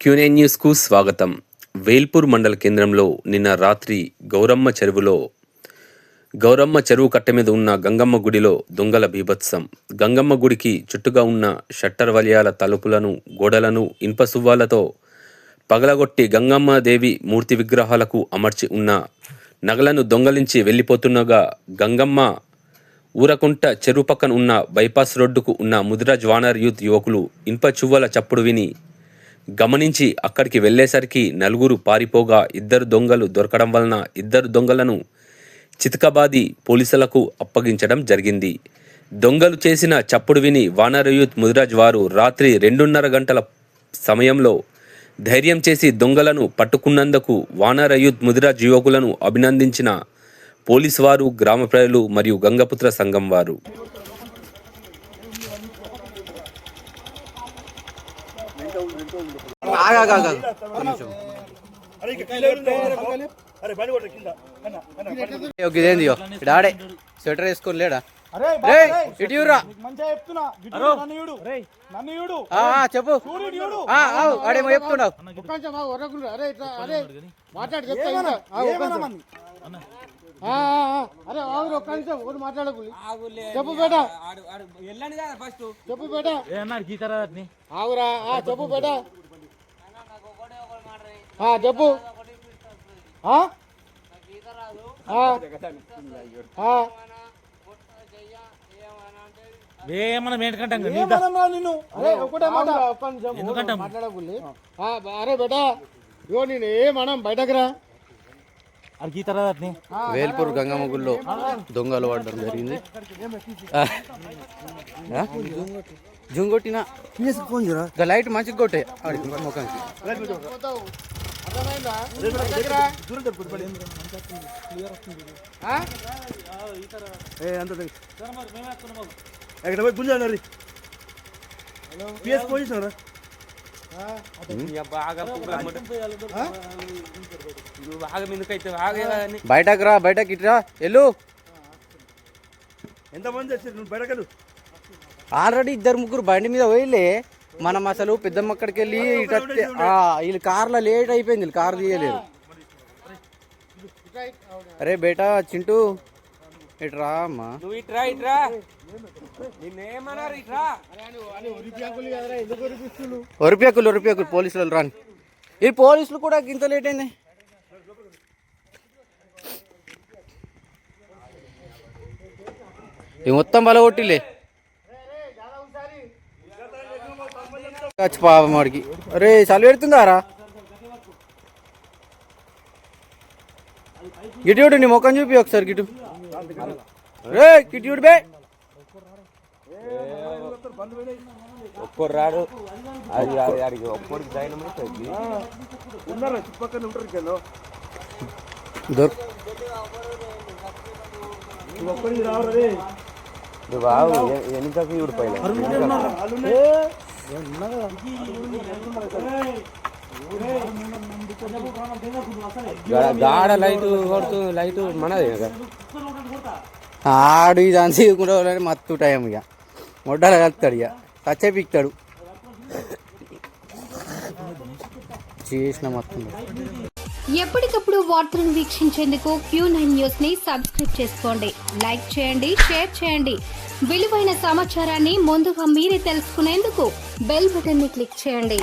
క్యూనే న్యూస్కు స్వాగతం. వేల్పూర్ మండల కేంద్రంలో నిన్న రాత్రి గౌరమ్మ చెరువులో గౌరమ్మ చెరువు కట్ట మీద ఉన్న గంగమ్మ గుడిలో దొంగల బీభత్సం. గంగమ్మ గుడికి చుట్టుగా ఉన్న షట్టర్ వలయాల తలుపులను గోడలను ఇనుప సువ్వాలతో పగలగొట్టి గంగమ్మ దేవి మూర్తి విగ్రహాలకు అమర్చి ఉన్న నగలను దొంగలించి వెళ్ళిపోతుండగా గంగమ్మ ఊరకుంట చెరువు పక్కన ఉన్న బైపాస్ రోడ్డుకు ఉన్న ముదిరాజ్ వానర్ యూత్ యువకులు ఇనుప చువ్వల చప్పుడు విని గమనించి అక్కడికి వెళ్ళేసరికి నలుగురు పారిపోగా ఇద్దరు దొంగలు దొరకడం వలన ఇద్దరు దొంగలను చితకబాది పోలీసులకు అప్పగించడం జరిగింది. దొంగలు చేసిన చప్పుడు విని వానరయూత్ ముదిరాజ్ వారు రాత్రి రెండున్నర గంటల సమయంలో ధైర్యం చేసి దొంగలను పట్టుకున్నందుకు వానరయూత్ ముదిరాజ్ యువకులను అభినందించిన పోలీసు వారు గ్రామ ప్రజలు మరియు గంగపుత్ర సంఘం వారు. ఇదేంది ఇక్కడ స్వెటర్ వేసుకొని లేడా చెప్పు ఆ, ఆడేమో చెప్తున్నావు మాట్లాడు ఆగు, అరే. ఆగు, ఒక్క నిమిషం. ఆ, ఆ, ఆ. అరే ఆగు ఒక్క నిమిషం. ఒకటి మాట్లాడకు చెప్పు బేట. చెప్పు బేట. ఆగురా ఆ, చెప్పు బేట. ఆ, చెప్పు. ఆ? ఏమన్నా కదా నిన్ను? అరే ఒకటే మాట. ఒక్క నిమిషం. మాట్లాడకుల్లి అరే బేట. ఇగో నేను ఏమనం బయటకు రా. వేల్పూర్ గంగమ్మ గుడిలో దొంగలు పడడం జరిగింది. గా లైట్ మంచిగా కొట్టే. ముఖానికి? ఎక్కడ పోయి గుంజాను పిఎస్ పోలీసు బయటకు రా బయటకి ఇట్రా ఎల్లు. ఎంతమంది వచ్చారు నువ్వు బయటకెళ్ళు? ఆల్రెడీ ఇద్దరు ముగ్గురు బండి మీద పోయిలే మనం అసలు పెద్దమ్మ అక్కడికి వెళ్ళి ఇటు వస్తే, ఆ, వీళ్ళు కార్లో లేట్ అయిపోయింది వీళ్ళు కారు తీయలేరు అరే బేటా చింటూ. ఇటు రా అమ్మా. నువ్వు ఇట్రా ఇట్రా. నిన్నేమన్నారు ఇట్రా? ఒరిపేకులు ఒరిపేకులు పోలీసులు రాని. ఈ పోలీసులు కూడా ఇంత లేట్ అయింది ఈ మొత్తం బలగొట్టిలే పాపం వాడికి అరే చలి పెడుతుందారా? గిటు చూడు నీ ముఖం చూపి ఒకసారి గిటు. రే బే ఒక్కరు అది అది అడిగి ఒక్కడికి డైనమైట్ ఉన్నారా? చుట్టుపక్కల ఉంటారు నువ్వు ఒక్కడికి రావరే బాబు వెనుకకి ఊడిపోయినా గాడ లైట్ కొడుతు లైట్ మనదే కదా. ఆడు ఇది అంతకుండా మత్తు టైం ఇక. మొడ్డలు కలుపుతాడు ఇక. తచ్చే పీక్తాడు. చేసిన మొత్తం. ఎప్పటికప్పుడు వార్తలను వీక్షించేందుకు క్యూ నైన్ న్యూస్ని సబ్స్క్రైబ్ చేసుకోండి. లైక్ చేయండి షేర్ చేయండి. విలువైన సమాచారాన్ని ముందుగా మీరే తెలుసుకునేందుకు బెల్ బటన్ని క్లిక్ చేయండి.